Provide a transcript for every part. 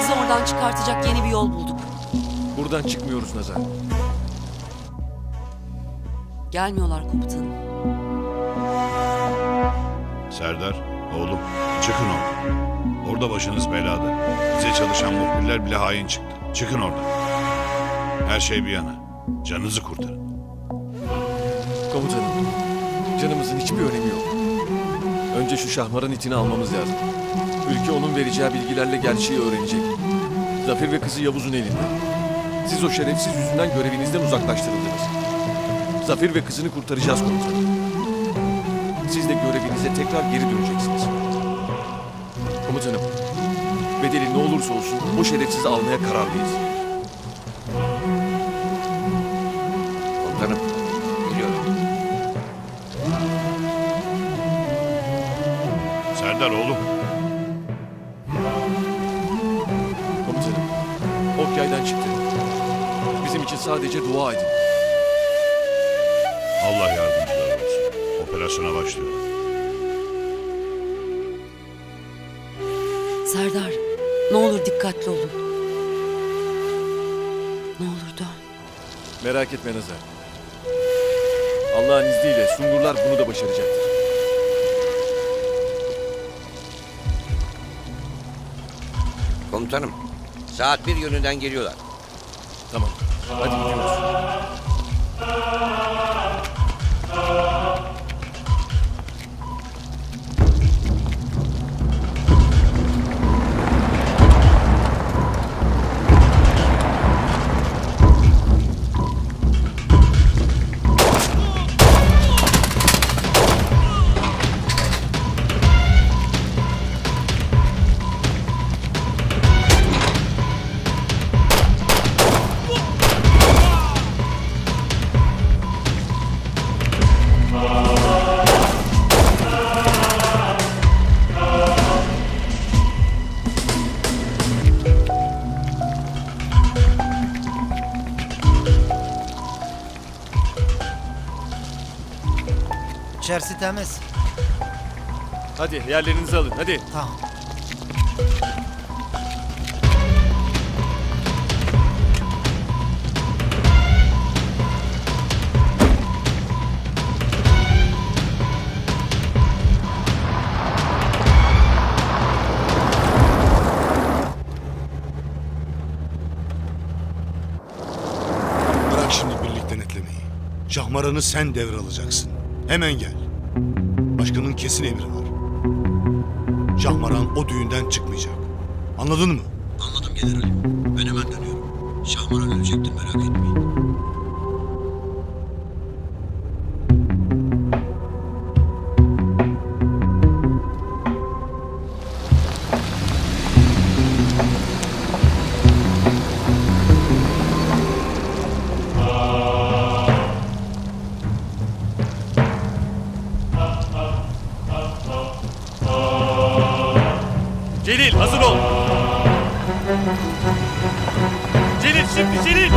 Sizi oradan çıkartacak yeni bir yol bulduk. Buradan çıkmıyoruz Nazar. Gelmiyorlar komutanım. Serdar, oğlum çıkın oradan. Orada başınız belada. Bize çalışan muhbirler bile hain çıktı. Çıkın oradan. Her şey bir yana. Canınızı kurtarın. Komutanım, canımızın hiçbir önemi yok. Önce şu şahmarın itini almamız lazım. Ülke onun vereceği bilgilerle gerçeği öğrenecek. Zafer ve kızı Yavuz'un elinde. Siz o şerefsiz yüzünden görevinizden uzaklaştırıldınız. Zafer ve kızını kurtaracağız komutanım. Siz de görevinize tekrar geri döneceksiniz. Komutanım, bedeli ne olursa olsun o şerefsizi almaya kararlıyız. Bizim için sadece dua edin. Allah yardımcılar olsun. Operasyona başlıyor. Serdar, ne olur dikkatli olun. Ne olur dön. Merak etme Nazar. Allah'ın izniyle Sungurlar bunu da başaracaktır. Komutanım. Saat bir yönünden geliyorlar. Tamam, hadi gidiyoruz. İçerisi temiz. Hadi yerlerinizi alın, hadi. Tamam. Bırak şimdi birlik denetlemeyi. Şahmaranı sen devralacaksın. Hemen gel. Başkanın kesin emri var. Şahmaran o düğünden çıkmayacak. Anladın mı? Anladım generalim. Ben hemen dönüyorum. Şahmaran ölecektir merak etmeyin. Hazır ol. Celil, şimdi Celil.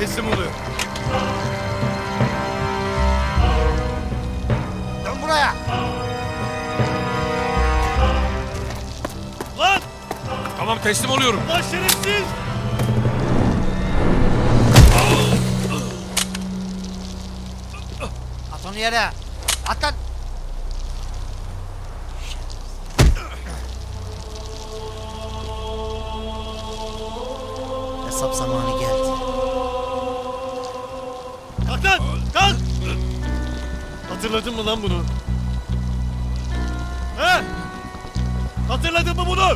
Teslim oluyor. Dön buraya. Lan, Tamam teslim oluyorum. lan şerefsiz. At onu yere. At lan. Hesap zamanı Hatırladın mı lan bunu? He? Hatırladın mı bunu?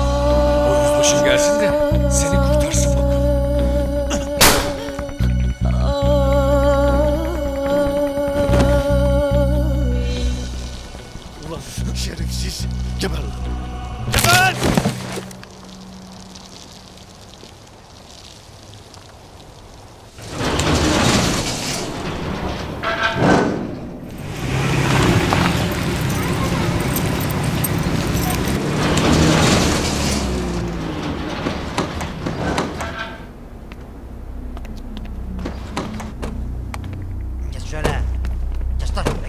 O yüzbaşı gelsin de seni kurtarsın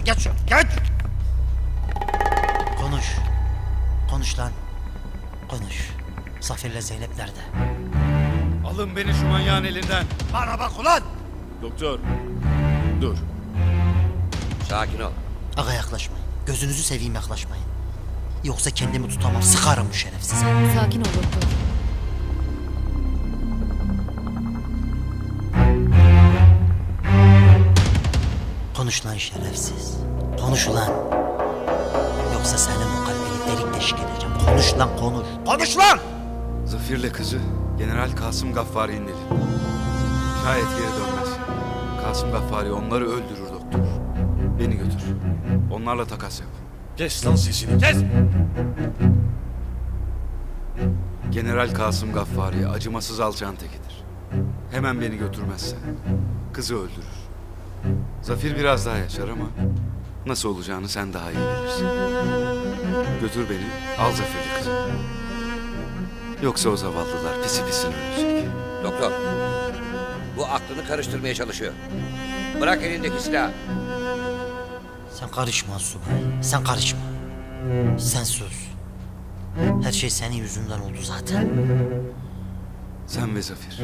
Geç şöyle. Geç. Konuş. Konuş lan. Konuş. Zafer'le Zeynep nerede? Alın beni şu manyağın elinden. Bana bak ulan. Doktor. Dur. Sakin ol. Aga yaklaşmayın. Gözünüzü seveyim yaklaşmayın. Yoksa kendimi tutamam. Sıkarım bu şerefsize. Sakin ol doktor. Konuş lan şerefsiz. Konuş ulan. Yoksa senin bu kalbini delik deşik edeceğim. Konuş lan konuş. Konuş lan! Zafir'le kızı General Kasım Gaffari'nin elinde. Şayet geri dönmez. Kasım Gaffari onları öldürür doktor. Beni götür. Onlarla takas yap. Kes lan sesini kes. General Kasım Gaffari acımasız alçağın tekidir. Hemen beni götürmezsen kızı öldürür. Zafir biraz daha yaşar ama nasıl olacağını sen daha iyi bilirsin. Götür beni, al Zafir'le kızı. Yoksa o zavallılar pisi pisine ölecek. Doktor. Bu aklını karıştırmaya çalışıyor. Bırak elindeki silahı. Sen karışma subay. Sen karışma. Sen sus. Her şey senin yüzünden oldu zaten. Sen ve Zafir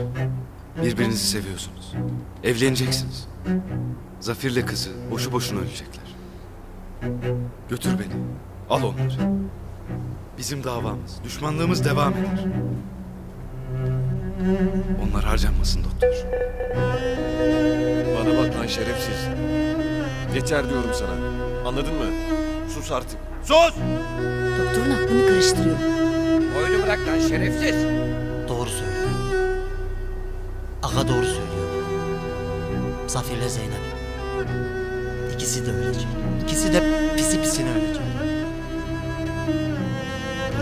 birbirinizi seviyorsunuz. Evleneceksiniz. Zafir'le kızı boşu boşuna ölecekler. Götür beni. Al onları. Bizim davamız, düşmanlığımız devam eder. Onlar harcanmasın doktor. Bana bak lan şerefsiz. Yeter diyorum sana. Anladın mı? Sus artık. Sus! Doktorun aklını karıştırıyor. Oyunu bırak lan şerefsiz. Doğru söylüyor. Aga doğru söylüyor. Zafer'le Zeynep. İkisi de ölecek. İkisi de pisi pisine ölecek.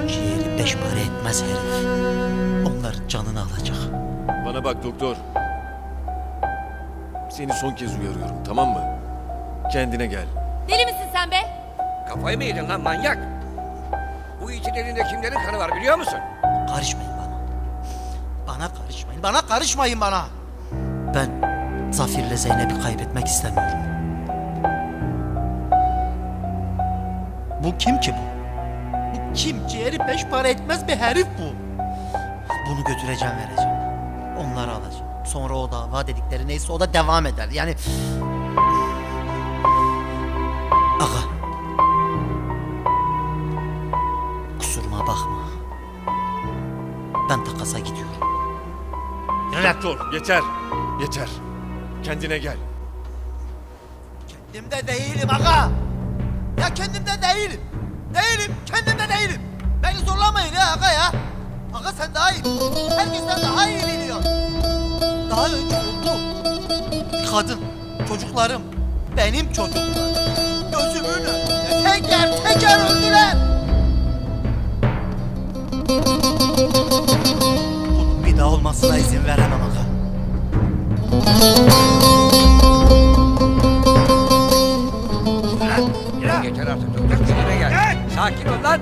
Bu ciğeri beş para etmez herif. Onların canını alacak. Bana bak doktor. Seni son kez uyarıyorum tamam mı? Kendine gel. Deli misin sen be? Kafayı mı yedin lan manyak? Bu itin elinde kimlerin kanı var biliyor musun? Karışmayın bana. Karışmayın. Bana karışmayın bana. Ben Zafer'le Zeynep'i kaybetmek istemiyorum. Bu kim ki bu? Bu kim? Ciğeri beş para etmez bir herif bu. Bunu götüreceğim vereceğim. Onları alacağım. Sonra o dava dedikleri neyse o da devam eder. Yani... Doktor yeter. Yeter. Kendine gel. Kendimde değilim aga. Ya kendimde değilim. Değilim. Kendimde değilim. Beni zorlamayın ya aga ya. Aga sen daha iyi. Herkesten daha iyi biliyor. Daha önce oldu. Kadın, çocuklarım, benim çocuklarım. Gözümün önünde teker teker öldüler. Daha olmasına izin veremem aga. Yeter artık doktor kendine gel. Sakin ol lan.